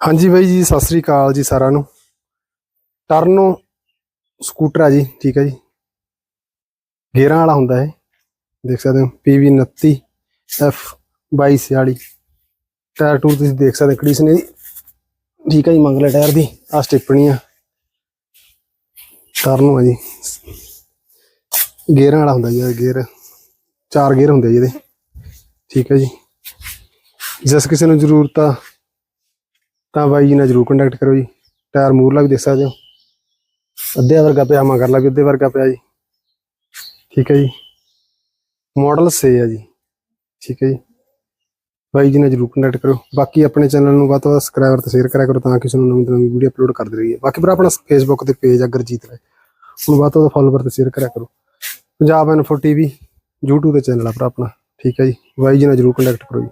ਹਾਂਜੀ ਬਾਈ ਜੀ, ਸਤਿ ਸ੍ਰੀ ਅਕਾਲ ਜੀ ਸਾਰਿਆਂ ਨੂੰ। ਟਰਨੋ ਸਕੂਟਰ ਆ ਜੀ, ਠੀਕ ਹੈ ਜੀ। ਗੇਅਰਾਂ ਵਾਲਾ ਹੁੰਦਾ ਹੈ ਦੇਖ ਸਕਦੇ ਹੋ PV 29 F 2246 ਟਾਇਰ ਟੂਰ ਤੁਸੀਂ ਦੇਖ ਸਕਦੇ ਕੰਡੀਸ਼ਨ ਇਹਦੀ। ਠੀਕ ਹੈ ਜੀ, ਮੰਗਲੇ ਟਾਇਰ ਦੀ ਆ ਸਟਿੱਪਣੀ ਆ। ਟਰਨੋ ਆ ਜੀ। ਗੇਅਰਾਂ ਵਾਲਾ ਹੁੰਦਾ ਜੀ ਇਹ ਗੇਅਰ ਚਾਰ ਗੇਅਰ ਹੁੰਦੇ ਜੀ ਇਹਦੇ। ਠੀਕ ਹੈ ਜੀ। ਜਿਸ ਕਿਸੇ ਨੂੰ ਜ਼ਰੂਰਤ ਆ ਤਾਂ ਬਾਈ ਜੀ ਨਾਲ ਜਰੂਰ ਕੰਟੈਕਟ ਕਰੋ ਜੀ। ਟਾਇਰ ਮੂਰਲਾ ਵੀ ਦੇਖ ਸਕਦੇ ਹੋ। ਅੱਧੇ ਵਰਗਾ ਪਿਆ ਮਾਂ ਕਰ ਲਾ ਵੀ ਅੱਧੇ ਵਰਗਾ ਪਿਆ ਜੀ। ਠੀਕ ਹੈ ਜੀ। ਮਾਡਲ 6 ਆ ਜੀ। ਠੀਕ ਹੈ ਜੀ। ਬਾਈ ਜੀ ਨਾਲ ਜਰੂਰ ਕੰਟੈਕਟ ਕਰੋ। ਬਾਕੀ ਆਪਣੇ ਚੈਨਲ ਨੂੰ ਵੱਧ ਤੋਂ ਵੱਧ ਸਬਸਕ੍ਰਾਈਬਰ ਤੇ ਸ਼ੇਅਰ ਕਰਿਆ ਕਰੋ ਤਾਂ ਕਿ ਤੁਹਾਨੂੰ ਨਵੀਂ ਤੋਂ ਨਵੀਂ ਵੀਡੀਓ ਅਪਲੋਡ ਕਰਦੇ ਰਹੀਏ। ਬਾਕੀ ਭਰਾ ਆਪਣਾ ਫੇਸਬੁੱਕ ਤੇ ਪੇਜ ਅਗਰ ਜੀਤ ਰਹੇ ਉਹਨੂੰ ਵੱਧ ਤੋਂ ਵੱਧ ਫੋਲੋਵਰ ਤੇ ਸ਼ੇਅਰ ਕਰਿਆ ਕਰੋ। ਪੰਜਾਬ ਇਨਫੋ ਟੀਵੀ YouTube ਤੇ ਚੈਨਲ ਆ ਭਰਾ ਆਪਣਾ। ਠੀਕ ਹੈ ਜੀ। ਬਾਈ ਜੀ ਨਾਲ ਜਰੂਰ ਕੰਟੈਕਟ ਕਰੋ ਜੀ।